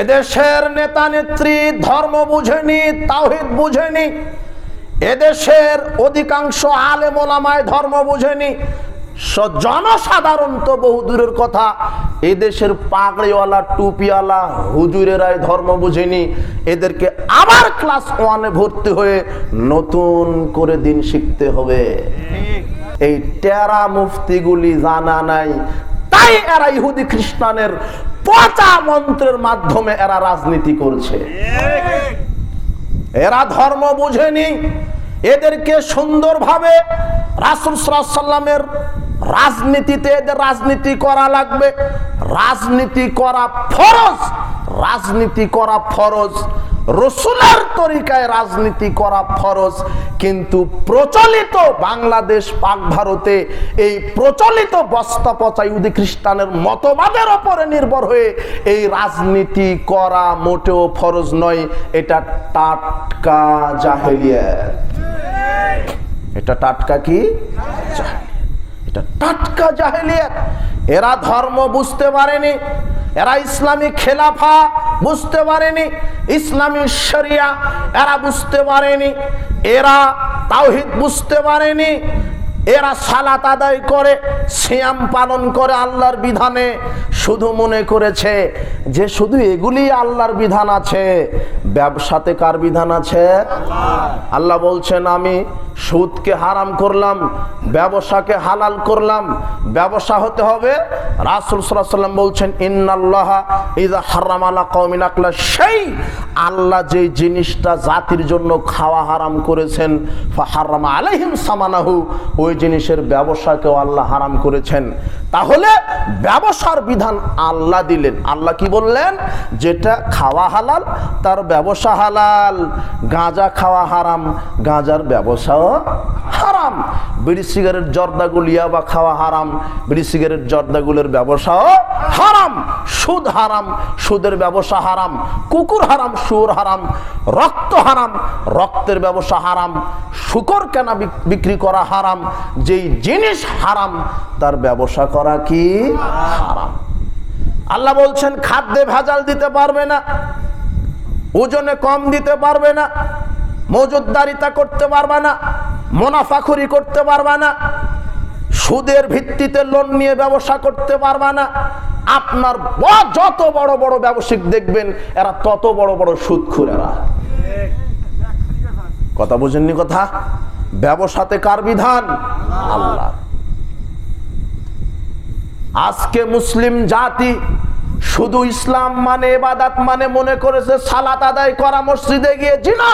এদেশের নেতা নেত্রী ধর্ম বুঝেনি, তাওহিদ বুঝেনি, এদেশের অধিকাংশ আলেম ওলামায় ধর্ম বুঝেনি। জনসাধারণ তো বহু দূরের কথা, এদেশের পাগড়িওয়ালা, টুপিওয়ালা হুজুরেরাই ধর্ম বুঝেনি। এদেরকে আবার ক্লাস ওয়ানে ভর্তি হয়ে নতুন করে দিন শিখতে হবে। এই টেরা মুফতিগুলি জানা নাই, তাই এরা ইহুদি খ্রিস্টানের পচা মন্ত্রের মাধ্যমে এরা রাজনীতি করছে। এরা ধর্ম বুঝেনি। এদেরকে সুন্দরভাবে রাসুল রাজনীতিতে এদের রাজনীতি করা লাগবে। রাজনীতি করা ফরজ। রাজনীতি করা ফরজ। রসুলের তরিকায় রাজনীতি করা ফরজ, কিন্তু প্রচলিত বাংলাদেশ, পাক ভারতে এই প্রচলিত বস্তা পচা ইহুদি খ্রিস্টানের মতবাদের ওপরে নির্ভর হয়ে এই রাজনীতি করা মোটেও ফরজ নয়। এটা টাটকা জাহেলিয়াত। এটা টাটকা কি। এটা টাটকা জাহেলিয়াত। এরা ধর্ম বুঝতে পারেনি, এরা ইসলামী খেলাফা বুঝতে পারেনি, ইসলামী শরিয়া এরা বুঝতে পারেনি, এরা তাওহিদ বুঝতে পারেনি এরা সালাত আদায় করে, সিয়াম পালন করে আল্লাহর বিধানে। শুধু মনে করেছে যে শুধু এগুলি আল্লাহর বিধান আছে। ব্যবসাতে কার বিধান আছে? আল্লাহ বলছেন, আমি সুদকে হারাম করলাম, ব্যবসাকে হালাল করলাম। ব্যবসা হতে হবে। রাসুল সাল্লাম বলছেন, ইন্নাল্লাহ ইদা হারাম আলা কওমিন আকলা সেই আল্লাহ যে জিনিসটা জাতির জন্য খাওয়া হারাম করেছেন হারাম আলাইহিম সামানাহু, ওই জিনিসের ব্যবসাকেও আল্লাহ হারাম করেছেন। তাহলে ব্যবসার বিধান আল্লাহ দিলেন। আল্লাহ কি বললেন? যেটা খাওয়া হালাল, তার ব্যবসা হালাল। গাঁজা খাওয়া হারাম, গাঁজার ব্যবসাও হারাম। বিড়ি সিগারেট, জর্দাগুল ইয়াবা খাওয়া হারাম। বিড়ি সিগারেট, জর্দাগুলের ব্যবসাও হারাম। সুদ হারাম, সুদের ব্যবসা হারাম। কুকুর হারাম সুর হারাম। রক্ত হারাম, রক্তের ব্যবসা হারাম। শুকর কেনা বিক্রি করা হারাম। যেই জিনিস হারাম, তার ব্যবসা করা কি? হারাম। আল্লাহ বলছেন, খাদ্যে ভেজাল দিতে পারবে না। ওজনে কম দিতে পারবে না। মজুদদারিতা করতে পারবে না। মুনাফাখুরি করতে পারবে না। সুদের ভিত্তিতে লোন নিয়ে ব্যবসা করতে পারবে না। আপনার যত বড় বড় ব্যবসায়িক দেখবেন, এরা তত বড় বড় সুদখুর এরা কথা বুঝেননি কথা? ব্যবসাতে কার বিধান? আল্লাহ। আজকে মুসলিম জাতি শুধু ইসলাম মানে এবাদাত মানে মনে করেছে, সালাত আদায় করা, মসজিদে গিয়ে জি না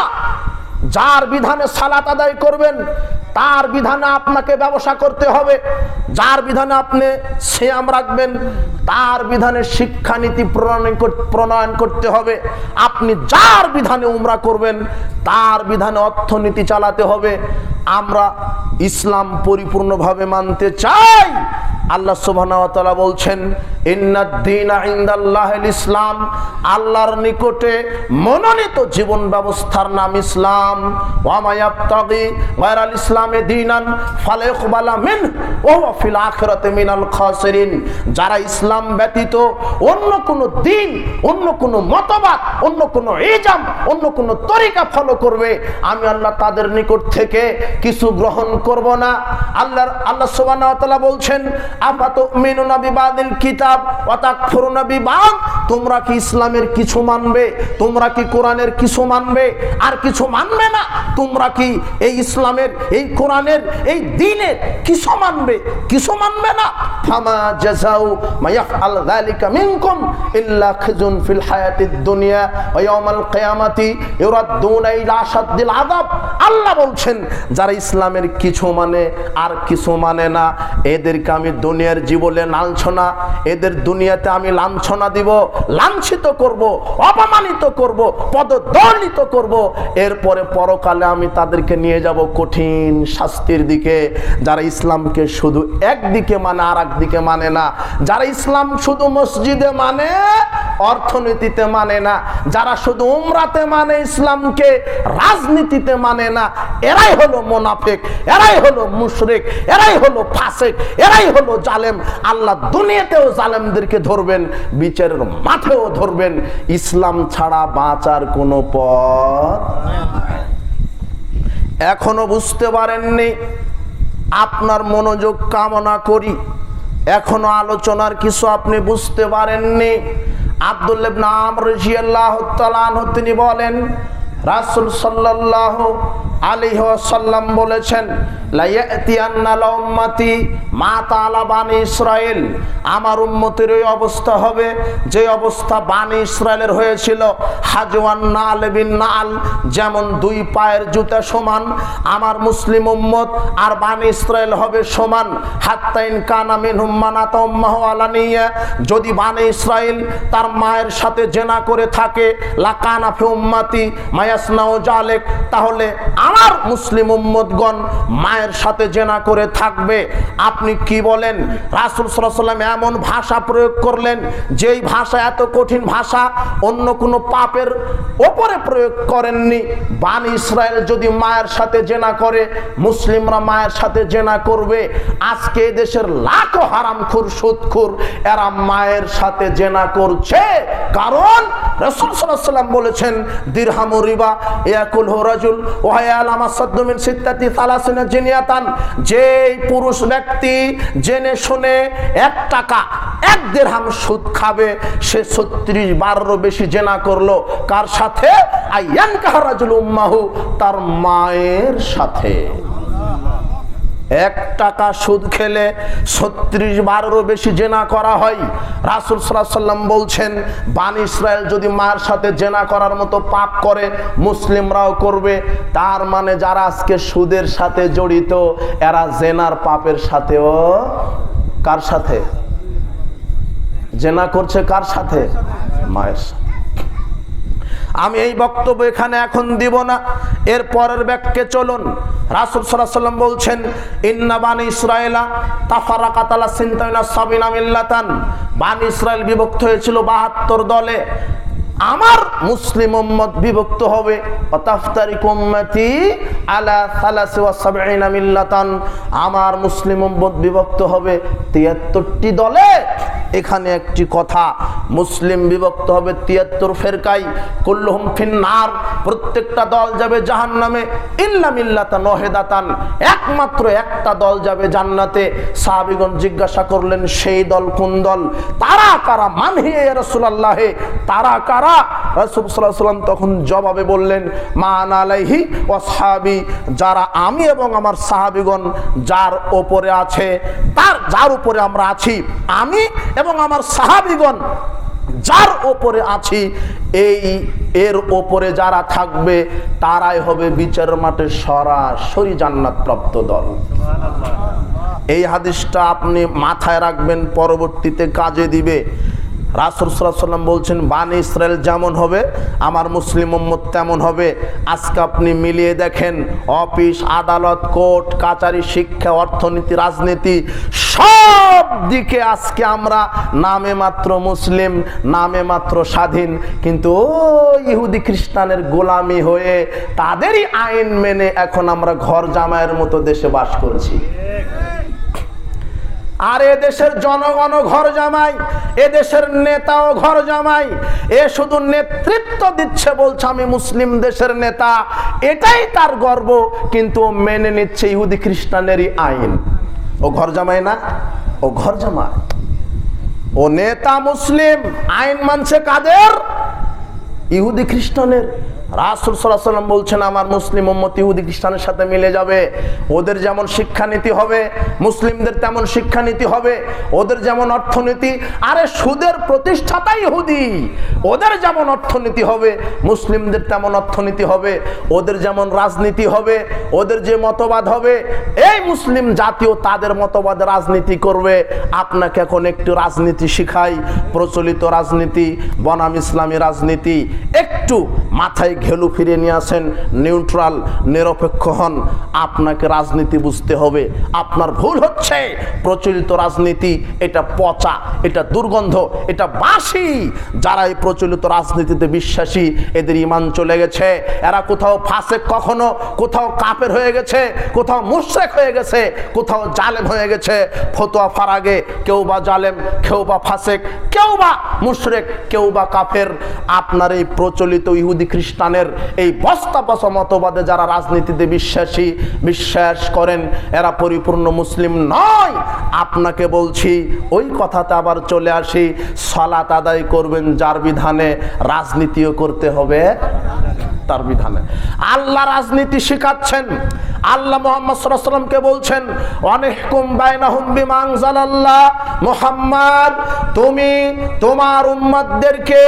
যার বিধানে সালাত আদায় করবেন, তার বিধানে আপনাকে ব্যবসা করতে হবে। যার বিধানে আপনি শ্যাম রাখবেন, তার বিধানে শিক্ষানীতি প্রণয়ন প্রণয়ন করতে হবে। আপনি যার বিধানে উমরা করবেন, তার বিধানে অর্থনীতি চালাতে হবে। আমরা ইসলাম পরিপূর্ণভাবে মানতে চাই। আল্লাহ তাআলা বলছেন ইসলাম, আল্লাহর নিকটে মনোনীত জীবন ব্যবস্থার নাম ইসলাম। ইসলামে দীনান মিন ফিল মিনাল খাসিরিন। যারা ইসলাম ব্যতীত অন্য কোনো দিন, অন্য কোনো মতবাদ, অন্য কোনো ইজাম, অন্য কোনো তরিকা ফলো করবে, আমি আল্লাহ তাদের নিকট থেকে কিছু গ্রহণ করব না। আল্লাহর, আল্লাহ সুবহানাহু ওয়া তাআলা বলছেন, আফাতুমিনুনা বিবাদিল কিতাব? তাকফুরুনা বিবাদ তোমরা কি ইসলামের কিছু মানবে? তোমরা কি কোরআনের কিছু মানবে? আর কিছু মানবে না? তোমরা কি এই ইসলামের, এই কোরআনের, এই দ্বীনের কিছু মানবে? কিছু মানবে না? যালিকা মিনকুম ইল্লা খিজুন ফিল হায়াতিদ দুনিয়া ওয়া ইয়াউমাল কিয়ামাতি ইলা আযাব। আল্লাহ বলছেন, যারা ইসলামের কিছু মানে আর কিছু মানে না, এদেরকে আমি দুনিয়ার জীবনে লাঞ্ছনা এদের দুনিয়াতে আমি লাঞ্ছনা দিব, লাঞ্ছিত করব, অপমানিত করব, পদদলিত করব। এরপরে পরকালে আমি তাদেরকে নিয়ে যাব কঠিন শাস্তির দিকে। যারা ইসলামকে শুধু একদিকে মানে আর একদিকে মানে না, যারা ইসলাম শুধু মসজিদে মানে অর্থনীতিতে মানে না, যারা শুধু উমরাতে মানে ইসলামকে, রাজনীতিতে মানে না, এরাই হলো মোনাফেক, এরাই হলো মুশরিক, এরাই হলো ফাসেক, এরাই হলো জালেম। আল্লাহ দুনিয়াতেও জালেম। আলেমদেরকে ধরবেন, বিচারের মাঠেও ধরবেন। ইসলাম ছাড়া বাঁচার কোনো পথ এখনও বুঝতে পারেননি, আপনার মনোযোগ কামনা করি। এখনও আলোচনার কিছু আপনি বুঝতে পারেননি। আব্দুল্লাহ নাম তাআলা তিনি বলেন রাসূল সাল্লাল্লাহু আলাইহি ওয়াসাল্লাম বলেছেন মা আমার অবস্থা হবে অবস্থা ইসরায়েলের হয়েছিল, হাজওয়ান নাল যেমন দুই পায়ের জুতা সমান, আমার মুসলিম আর বানি ইসরায়েল হবে সমান। কানা আলানিয়া যদি বানি ইসরায়েল তার মায়ের সাথে জেনা করে থাকে, লাকানা ফি উম্মাতি তাহলে আমার মুসলিম উম্মতগণ মায়ের সাথে জেনা করে থাকবে। আপনি কি বলেন? রাসুল সাল্লাম এমন ভাষা প্রয়োগ করলেন, যেই ভাষা এত কঠিন ভাষা অন্য কোনো পাপের ওপরে প্রয়োগ করেননি। বান ইসরায়েল যদি মায়ের সাথে জেনা করে, মুসলিমরা মায়ের সাথে জেনা করবে। আজকে দেশের লাখো হারামখুর, সুদখুর, এরা মায়ের সাথে জেনা করছে। কারণ রসুল সাল্লাম বলেছেন, দিরহামু রিবা ইয়াকুল হরাজুল ওয়ায়াল আমার সদ্দমিন সিত্তাতি সালাসিনা জিনিয়াতান। যেই পুরুষ ব্যক্তি জেনে শুনে এক টাকা, এক দেড়হাম সুদ খাবে, সে ছত্রিশ বারেরও বেশি জেনা করল। কার সাথে? আইয়ান কাহারাজুল উম্মাহু, তার মায়ের সাথে। এক টাকা সুদ খেলে ছত্রিশ বারেরও বেশি জেনা করা হয়। রাসুল সাল্লাম বলছেন, বান ইসরায়েল যদি মায়ের সাথে জেনা করার মতো পাপ করে, মুসলিমরাও করবে। তার মানে যারা আজকে সুদের সাথে জড়িত, এরা জেনার পাপের সাথেও কার সাথে? জেনা করছে কার সাথে? মায়ের সাথে। আমি এই বক্তব্য এখানে এখন দিব না। এর পরের ব্যাগকে চলুন। রাসুল সাল্লাম বলছেন ইন্নাবান ইসরায়েলা তাফারা কাতালা সিন্তাইনা সাবিনা মিল্লাতান। বানি ইসরায়েল বিভক্ত হয়েছিল বাহাত্তর দলে। আমার মুসলিম উম্মত বিভক্ত হবে। আমার মুসলিম উম্মত বিভক্ত হবে 73টি দলে। এখানে একটি কথা, মুসলিম বিভক্ত হবে তিয়াত্তর ফেরকাই, কুল্লুহুম ফিন্নার, প্রত্যেকটা দল যাবে জাহান্নামে, ইল্লা মিল্লাতা নহেদাতান, একমাত্র একটা দল যাবে জান্নাতে। সাহাবিগণ জিজ্ঞাসা করলেন, সেই দল কোন দল? তারা কারা? মানহিয়ে রাসূলুল্লাহে? তারা কারা? রাসূল আলাইহি সাল্লাম তখন জবাবে বললেন, মান আলাইহি ওয়াসহাবি যারা আমি এবং আমার সাহাবিগণ যার ওপরে আছে, তার, যার উপরে আমরা আছি, আমি এবং আমার সাহাবিগণ, যার ওপরে আছি, এই এর ওপরে যারা থাকবে, তারাই হবে বিচার মাঠে সরাসরি জান্নাত প্রাপ্ত দল। এই হাদিসটা আপনি মাথায় রাখবেন, পরবর্তীতে কাজে দিবে। রাসুল সাল্লাম বলছেন, বান ইসরায়েল যেমন হবে, আমার মুসলিম উম্মত তেমন হবে। আজকে আপনি মিলিয়ে দেখেন, অফিস, আদালত, কোর্ট, কাচারি, শিক্ষা, অর্থনীতি, রাজনীতি, সব দিকে আজকে আমরা নামে মাত্র মুসলিম, নামে মাত্র স্বাধীন। কিন্তু ও ইহুদি খ্রিস্টানের গোলামি হয়ে তাদেরই আইন মেনে এখন আমরা ঘর জামাইয়ের মতো দেশে বাস করছি। আর এ দেশের জনগণ ঘর জামাই এ দেশের নেতাও ঘর জামাই, এ শুধু নেতৃত্ব দিচ্ছে বলছে আমি মুসলিম দেশের নেতা, এটাই তার গর্ব, কিন্তু মেনে নিচ্ছে ইহুদি খ্রিস্টানেরই আইন। ও ঘর জামাই না? ও ঘর জামায় ও নেতা মুসলিম আইন মানছে কাদের? ইহুদি খ্রিস্টানের রাসুল সাল্লাম বলছেন, আমার মুসলিম উম্মত ইহুদি খ্রিস্টানের সাথে মিলে যাবে। ওদের যেমন শিক্ষানীতি হবে, মুসলিমদের তেমন শিক্ষানীতি হবে। ওদের যেমন অর্থনীতি, আরে সুদের প্রতিষ্ঠাতা ইহুদি। ওদের যেমন অর্থনীতি হবে, মুসলিমদের তেমন অর্থনীতি হবে। ওদের যেমন রাজনীতি হবে, ওদের যে মতবাদ হবে, এই মুসলিম জাতীয় তাদের মতবাদ রাজনীতি করবে। আপনাকে এখন একটু রাজনীতি শিখাই। প্রচলিত রাজনীতি, বনাম ইসলামী রাজনীতি, একটু মাথায় ঘেলু ফিরে নিয়ে আসেন নিউট্রাল নিরপেক্ষ হন। আপনাকে রাজনীতি বুঝতে হবে। আপনার ভুল হচ্ছে। প্রচলিত রাজনীতি, এটা পচা, এটা দুর্গন্ধ, এটা বাসি। যারা এই প্রচলিত রাজনীতিতে বিশ্বাসী, এদের ইমান চলে গেছে। এরা কোথাও ফাঁসে কখনো, কোথাও কাপের হয়ে গেছে, কোথাও মুশ্রেক হয়ে গেছে, কোথাও জালেম হয়ে গেছে। ফতোয়া ফারাগে, কেউ বা জালেম, কেউ বা ফাঁসেক, কেউ বা মুশরেক, কেউ বা কাফের। আপনার এই প্রচলিত ইহুদি খ্রিস্টানের এই বস্তা বসা মতবাদে যারা রাজনীতিতে বিশ্বাসী, বিশ্বাস করেন, এরা পরিপূর্ণ মুসলিম নয়। আপনাকে বলছি, ওই কথাতে আবার চলে আসি, সলাত আদায় করবেন যার বিধানে রাজনীতিও করতে হবে। তার বিধানে। আল্লাহ রাজনীতি শিখাচ্ছেন। আল্লাহ মোহাম্মদ সাল্লামকে বলছেন অনেক মোহাম্মদ। তুমি তোমার উম্মাদদেরকে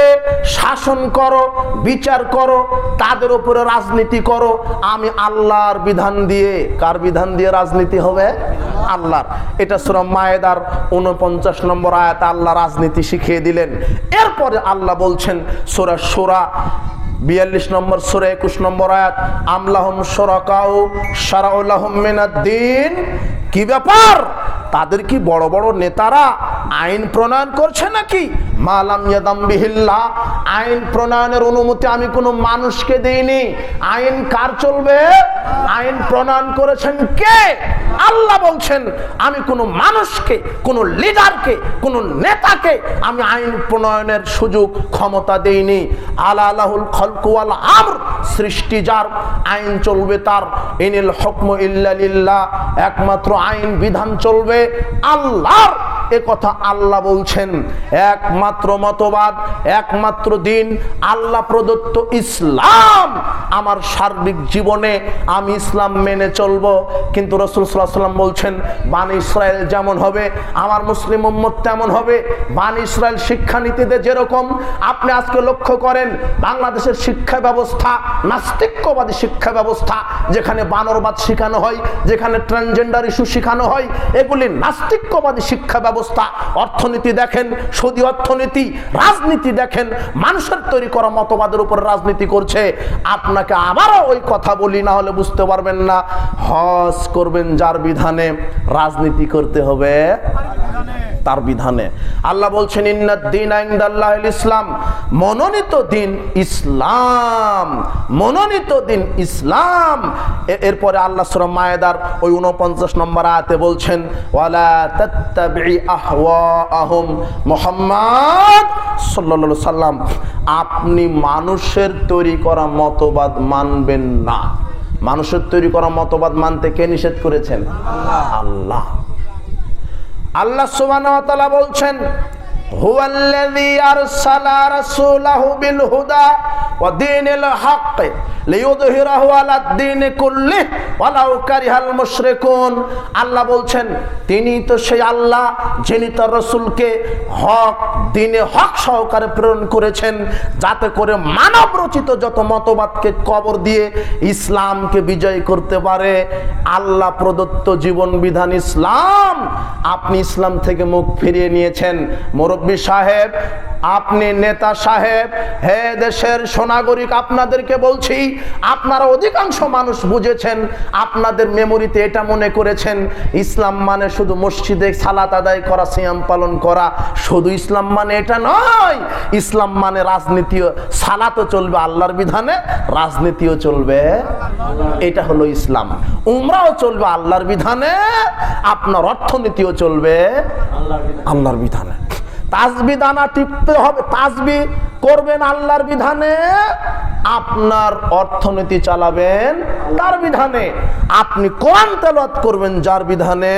শাসন করো, বিচার করো, তাদের উপরে রাজনীতি করো। আমি আল্লাহর বিধান দিয়ে কার বিধান দিয়ে রাজনীতি হবে? আল্লাহর। এটা সুরা মায়েদার উনপঞ্চাশ নম্বর আয়াত আল্লাহ রাজনীতি শিখিয়ে দিলেন। এরপরে আল্লাহ বলছেন, সোরা সুরা বিয়াল্লিশ নম্বর সুরে, একুশ নম্বর আয়াত আমলাহম সরকাউ সারাউলাহমিনাদ্দিন কি ব্যাপার? তাদের কি বড় বড় নেতারা আইন প্রণয়ন করছে নাকি? মালাম ইয়াদাম্বিহিল্লা আইন প্রণয়নের অনুমতি আমি কোনো মানুষকে দেইনি। আইন কার চলবে? আইন প্রণয়ন করেছেন কে? আল্লাহ বলছেন, আমি কোনো মানুষকে, কোনো লিডারকে, কোনো নেতাকে আমি আইন প্রণয়নের সুযোগ, ক্ষমতা দেইনি। আলা আলাহুল খলকুয়াল আমর সৃষ্টি যার, আইন চলবে তার। ইনিল হকম ইল্লালিল্লাহ একমাত্র আইন বিধান চলবে আল্লাহর। এ কথা আল্লাহ বলছেন। একমাত্র মতবাদ, একমাত্র দিন, আল্লাহ প্রদত্ত ইসলাম। আমার সার্বিক জীবনে আমি ইসলাম মেনে চলবো। কিন্তু রসুল সাল্লাহ সাল্লাম বলছেন, বান ইসরায়েল যেমন হবে, আমার মুসলিম উম্মত তেমন হবে। বান ইসরায়েল শিক্ষানীতিতে যেরকম আপনি আজকে লক্ষ্য করেন, বাংলাদেশের শিক্ষা ব্যবস্থা, নাস্তিক্যবাদী শিক্ষা ব্যবস্থা, যেখানে বানরবাদ শেখানো হয়, যেখানে ট্রান্সজেন্ডার ইস্যু শেখানো হয়, এগুলি নাস্তিক্যবাদী শিক্ষা ব্যবস্থা অর্থনীতি দেখেন, সৌদি অর্থনীতি, রাজনীতি দেখেন, মানুষের তৈরি করা মতবাদের উপর রাজনীতি করছে। আপনাকে আবারও ওই কথা বলি, না হলে বুঝতে পারবেন না। হজ করবেন যার বিধানে, রাজনীতি করতে হবে তার বিধানে। আল্লাহ বলছেন ইন্নাদ্দিন আইন্দাল্লাহ ইসলাম। মনোনীত দিন ইসলাম, মনোনীত দিন ইসলাম। এরপরে আল্লাহ সুরা মায়েদার ওই উনপঞ্চাশ নম্বর আয়াতে বলছেন, ওয়ালা মুহাম্মদ সাল্লাল্লাহু সাল্লাম আপনি মানুষের তৈরি করা মতবাদ মানবেন না। মানুষের তৈরি করা মতবাদ মানতে কে নিষেধ করেছেন? আল্লাহ। আল্লাহ ওয়া বলছেন, হুয়াল্লাযী আরসালা রাসূলাহু বিল হুদা আল্লাহ বলছেন, তিনি তো সেই আল্লাহ যিনি তার রাসূলকে হক, দিনে হক সহকারে প্রেরণ করেছেন, যাতে করে মানব রচিত যত মতবাদকে কবর দিয়ে ইসলামকে বিজয় করতে পারে। আল্লাহ প্রদত্ত জীবন বিধান ইসলাম আপনি ইসলাম থেকে মুখ ফিরিয়ে নিয়েছেন। মুরব্বী সাহেব, আপনি নেতা সাহেব, হে দেশের সোনাগরিক আপনাদেরকে বলছি, আপনারা অধিকাংশ মানুষ বুঝেছেন, আপনাদের মেমোরিতে এটা মনে করেছেন, ইসলাম মানে শুধু মসজিদে সালাত আদায় করা, সিয়াম পালন করা, শুধু ইসলাম মানে এটা নয়, ইসলাম মানে রাজনীতিও, সালাতও চলবে, আল্লাহর বিধানে রাজনীতিও চলবে, এটা হলো ইসলাম। উমরাও চলবে, আল্লাহর বিধানে, আপনার অর্থনীতিও চলবে, আল্লাহর বিধানে। তাজবি দানা টিপতে হবে, তাজবি করবেন আল্লাহর বিধানে, আপনার অর্থনীতি চালাবেন তার বিধানে। আপনি কোরআন তেলত করবেন যার বিধানে,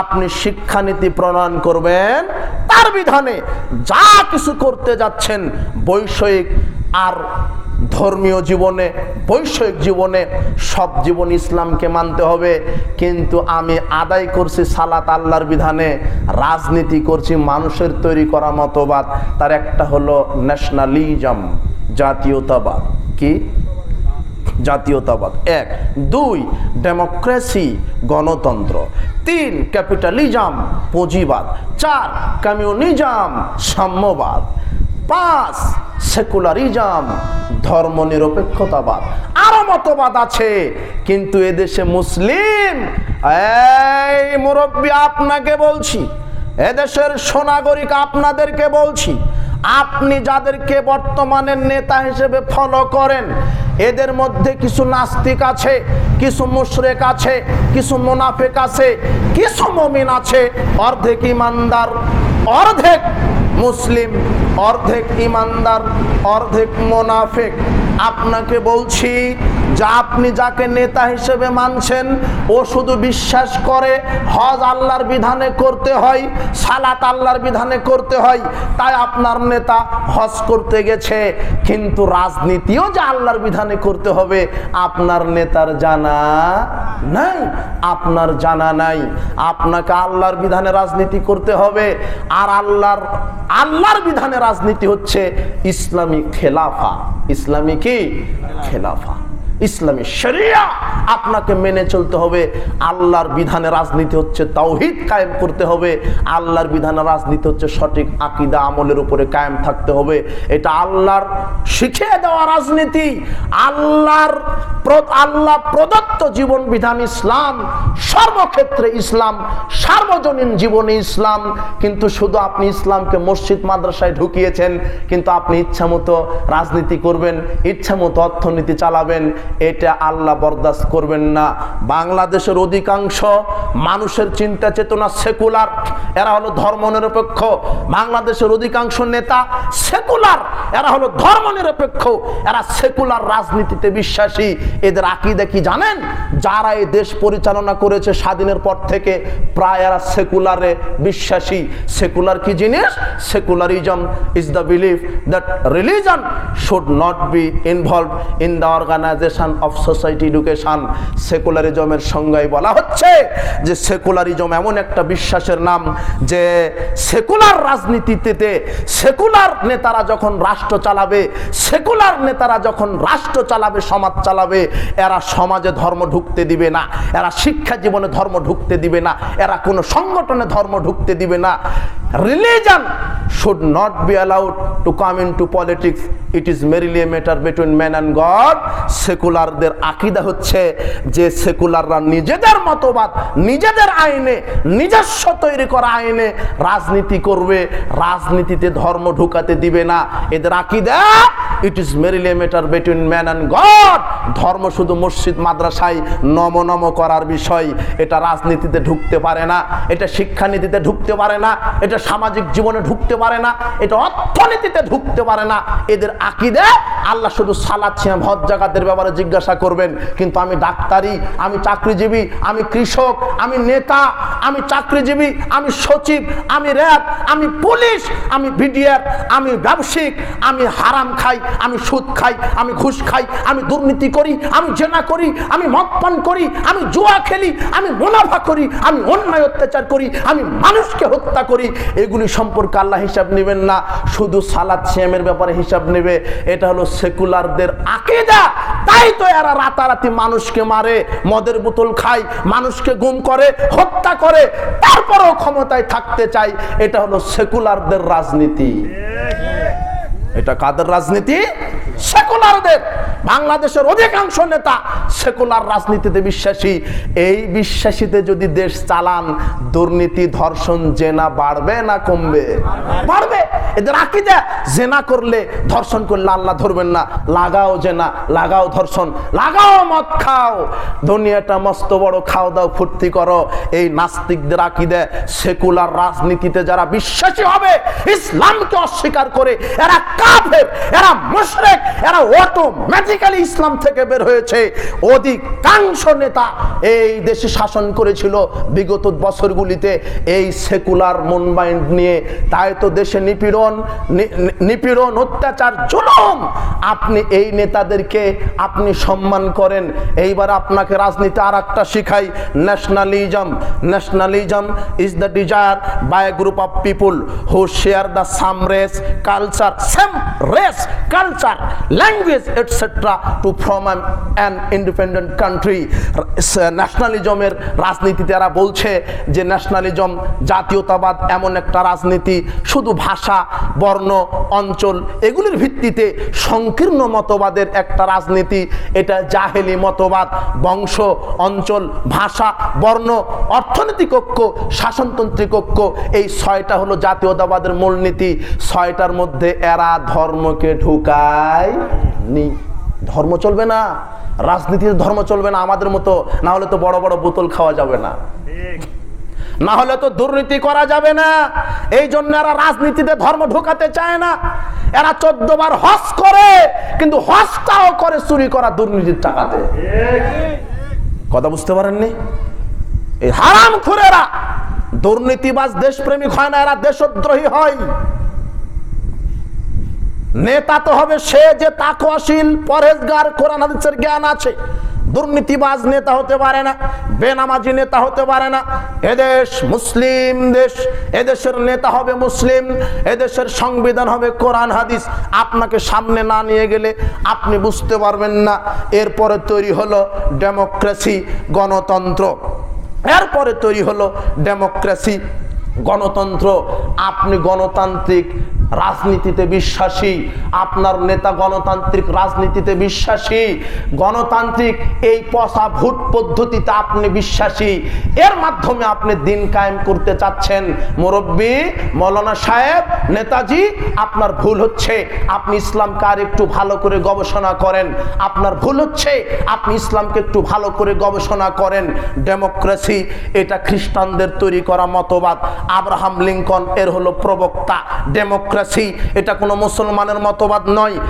আপনি শিক্ষানীতি প্রণয়ন করবেন তার বিধানে। যা কিছু করতে যাচ্ছেন বৈষয়িক আর ধর্মীয় জীবনে, বৈষয়িক জীবনে সব জীবন ইসলামকে মানতে হবে। কিন্তু আমি আদায় করছি সালাত আল্লাহর বিধানে, রাজনীতি করছি মানুষের তৈরি করা মতবাদ। তার একটা হলো ন্যাশনালিজম জাতীয়তাবাদ। কি? জাতীয়তাবাদ। এক। দুই ডেমোক্রেসি গণতন্ত্র। তিন ক্যাপিটালিজম পুঁজিবাদ। চার কমিউনিজম সাম্যবাদ। পাঁচ সেকুলারিজম ধর্ম নিরপেক্ষতাবাদ আরও মতবাদ আছে, কিন্তু এদেশে মুসলিম, এই মুরব্বী আপনাকে বলছি, এদেশের সোনাগরিক আপনাদেরকে বলছি, আপনি যাদেরকে বর্তমানে নেতা হিসেবে ফলো করেন, এদের মধ্যে কিছু নাস্তিক আছে, কিছু মুশরেক আছে, কিছু মোনাফেক আছে, কিছু মমিন আছে, অর্ধেক ইমানদার, অর্ধেক মুসলিম অর্ধেক ইমানদার অর্ধেক মোনাফেক। আপনাকে বলছি যে আপনি যাকে নেতা হিসেবে মানছেন, ও শুধু বিশ্বাস করে হজ আল্লাহর বিধানে করতে হয়, সালাত আল্লাহর বিধানে করতে হয়, তাই আপনার নেতা হজ করতে গেছে। কিন্তু রাজনীতিও যে আল্লাহর বিধানে করতে হবে, আপনার নেতার জানা নাই, আপনার জানা নাই। আপনাকে আল্লাহর বিধানে রাজনীতি করতে হবে, আর আল্লাহর আল্লাহর বিধানে রাজনীতি হচ্ছে ইসলামী খেলাফা। ইসলামী কি? খেলাফা। ইসলামী শরিয়া আপনাকে মেনে চলতে হবে। আল্লাহর বিধানে রাজনীতি হচ্ছে তাওহিদ কায়েম করতে হবে। আল্লাহর বিধানে রাজনীতি হচ্ছে সঠিক আকিদা আমলের উপরে কায়েম থাকতে হবে। এটা আল্লাহর শিখিয়ে দেওয়া রাজনীতি। আল্লাহর আল্লাহ প্রদত্ত জীবন বিধান ইসলাম। সর্বক্ষেত্রে ইসলাম, সার্বজনীন জীবনে ইসলাম। কিন্তু শুধু আপনি ইসলামকে মসজিদ, মাদ্রাসায় ঢুকিয়েছেন, কিন্তু আপনি ইচ্ছা মতো রাজনীতি করবেন ইচ্ছা মতো অর্থনীতি চালাবেন এটা আল্লাহ বরদাস্ত করবেন না। বাংলাদেশের অধিকাংশ মানুষের চিন্তা চেতনা সেকুলার। এরা হলো ধর্ম নিরপেক্ষ বাংলাদেশের অধিকাংশ নেতা সেকুলার। এরা হলো ধর্ম নিরপেক্ষ এরা সেকুলার রাজনীতিতে বিশ্বাসী। এদের আকিদা কি জানেন? যারা এই দেশ পরিচালনা করেছে স্বাধীনের পর থেকে, প্রায় এরা সেকুলারে বিশ্বাসী। সেকুলার কি জিনিস? Secularism is the belief that religion should not be involve in the organisation of society education সেকুলারিজমের সংজ্ঞায় বলা হচ্ছে যে সেকুলারিজম এমন একটা বিশ্বাসের নাম যে সেকুলার রাজনীতিতে সেকুলার নেতারা যখন রাষ্ট্র চালাবে সেকুলার নেতারা যখন রাষ্ট্র চালাবে, সমাজ চালাবে, এরা সমাজে ধর্ম ঢুকতে দিবে না, এরা শিক্ষা জীবনে ধর্ম ঢুকতে দিবে না, এরা কোনো সংগঠনে ধর্ম ঢুকতে দিবে না। Religion should not be allowed to come into politics it is a matter between man and God সেকুলারদের আকিদা হচ্ছে যে সেকুলাররা নিজেদের মতবাদ, নিজেদের আইনে, নিজস্ব তৈরি করা আইনে রাজনীতি করবে। রাজনীতিতে ধর্ম ঢুকাতে দিবে না। এদের আকিদা it is merely matter between man and God ধর্ম শুধু মসজিদ, মাদ্রাসায় নম নম করার বিষয়। এটা রাজনীতিতে ঢুকতে পারে না। এটা শিক্ষানীতিতে ঢুকতে পারে না। এটা সামাজিক জীবনে ঢুকতে পারে না, এটা অর্থনীতিতে ঢুকতে পারে না। এদের আকিদে আল্লাহ শুধু সালাদ ছিয়াম হজ জাগাতের ব্যাপারে জিজ্ঞাসা করবেন, কিন্তু আমি ডাক্তারি, আমি চাকরিজীবী, আমি কৃষক, আমি নেতা, আমি চাকরিজীবী, আমি সচিব, আমি র্যাব, আমি পুলিশ, আমি বিডিআর, আমি ব্যবসায়িক, আমি হারাম খাই, আমি সুদ খাই, আমি ঘুষ খাই, আমি দুর্নীতি করি, আমি জেনা করি, আমি মদ পান করি, আমি জুয়া খেলি, আমি মুনাফা করি, আমি অন্যায় অত্যাচার করি, আমি মানুষকে হত্যা করি এগুলি সম্পর্কে আল্লাহ হিসাব নেবেন না। শুধু সালাদ শ্যামের ব্যাপারে হিসাব নেবে। এটা হলো সেকুলারদের আকেদা। তাই তো এরা রাতারাতি মানুষকে মারে, মদের বোতল খায়, মানুষকে গুম করে, হত্যা করে, তারপরেও ক্ষমতায় থাকতে চায়। এটা হলো সেকুলারদের রাজনীতি। এটা কাদের রাজনীতি? সেকুলারদের, বাংলাদেশের অধিকাংশ নেতা সেকুলার রাজনীতিতে বিশ্বাসী। এই বিশ্বাসীতে যদি দেশ চালান, দুর্নীতি, ধর্ষণ, জেনা বাড়বে না কমবে? বাড়বে। এদের আকিদা, জেনা করলে ধর্ষণ করলে আল্লাহ ধরবেন না। লাগাও জেনা, লাগাও ধর্ষণ, লাগাও মদ খাও। দুনিয়াটা মস্ত বড়, খাও দাও, ফুর্তি করো। এই নাস্তিকদের আকিদে, সেকুলার রাজনীতিতে যারা বিশ্বাসী হবে, ইসলামকে অস্বীকার করে এরা কাফের, এরা মুশরিক এরা অটোমেটিক্যালি ইসলাম থেকে বের হয়েছে। অধিকাংশ নেতা এই দেশে শাসন করেছিল বিগত বছরগুলিতে এই সেকুলার মন মাইন্ড নিয়ে। তাই তো দেশে নিপীড়ন নিপীড়ন অত্যাচার জুলুম। আপনি এই নেতাদেরকে আপনি সম্মান করেন। এইবার আপনাকে রাজনীতি আর একটা শিখাই। Nationalism nationalism is the desire by a group of people who share the same race culture same race culture, language, etc. to form an, an independent country. ন্যাশনালিজমের রাজনীতিতে এরা বলছে যে ন্যাশনালিজম জাতীয়তাবাদ এমন একটা রাজনীতি শুধু ভাষা বর্ণ অঞ্চল এগুলির ভিত্তিতে সংকীর্ণ মতবাদের একটা রাজনীতি এটা জাহেলি মতবাদ বংশ অঞ্চল ভাষা বর্ণ অর্থনৈতিক ঐক্য শাসনতান্ত্রিক ঐক্য এই ছয়টা হলো জাতীয়তাবাদের মূলনীতি ছয়টার মধ্যে এরা ধর্মকে ঢুকায় নি, ধর্ম চলবে না রাজনীতির ধর্ম চলবে না আমাদের মতো, না হলে তো বড় বড় বোতল খাওয়া যাবে না। না হলে তো দুর্নীতি করা যাবে না, এই জন্য এরা রাজনীতিতে ধর্ম ঢুকাতে চায় না। এরা চোদ্দ বার হস করে, কিন্তু হসটাও করে চুরি করা দুর্নীতির টাকাতে। কথা বুঝতে পারেননি? এই হারাম খুরেরা দুর্নীতিবাজ দেশপ্রেমিক হয় না, এরা দেশদ্রোহী হয়। নেতা তো হবে সে যে তাকওয়াশীল পরেজগার কোরআন হাদিসের জ্ঞান আছে। দুর্নীতিবাজ নেতা হতে পারে না, বেনামাজি নেতা হতে পারে না। এদেশ মুসলিম দেশ, এদেশের নেতা হবে মুসলিম, এদেশের সংবিধান হবে কোরআন হাদিস। আপনাকে সামনে না নিয়ে গেলে আপনি বুঝতে পারবেন না। এরপরে তৈরি হলো ডেমোক্রেসি, গণতন্ত্র। এরপরে তৈরি হলো ডেমোক্রেসি, গণতন্ত্র। আপনি গণতান্ত্রিক রাজনীতিতে বিশ্বাসী, আপনার নেতা গণতান্ত্রিক রাজনীতিতে বিশ্বাসী, গণতান্ত্রিক এই পশা ভোট পদ্ধতিতে আপনি বিশ্বাসী, এর মাধ্যমে আপনি দিন কায়েম করতে চাচ্ছেন। মুরব্বী, মৌলানা সাহেব, নেতাজি, আপনার ভুল হচ্ছে, আপনি ইসলামকে আর একটু ভালো করে গবেষণা করেন। আপনার ভুল হচ্ছে, আপনি ইসলামকে একটু ভালো করে গবেষণা করেন। ডেমোক্রেসি, এটা খ্রিস্টানদের তৈরি করা মতবাদ। আব্রাহাম লিঙ্কন, এর হলো প্রবক্তা। ডেমোক্রেসি এটা কোনো মুসলমানের মতবাদ নয়।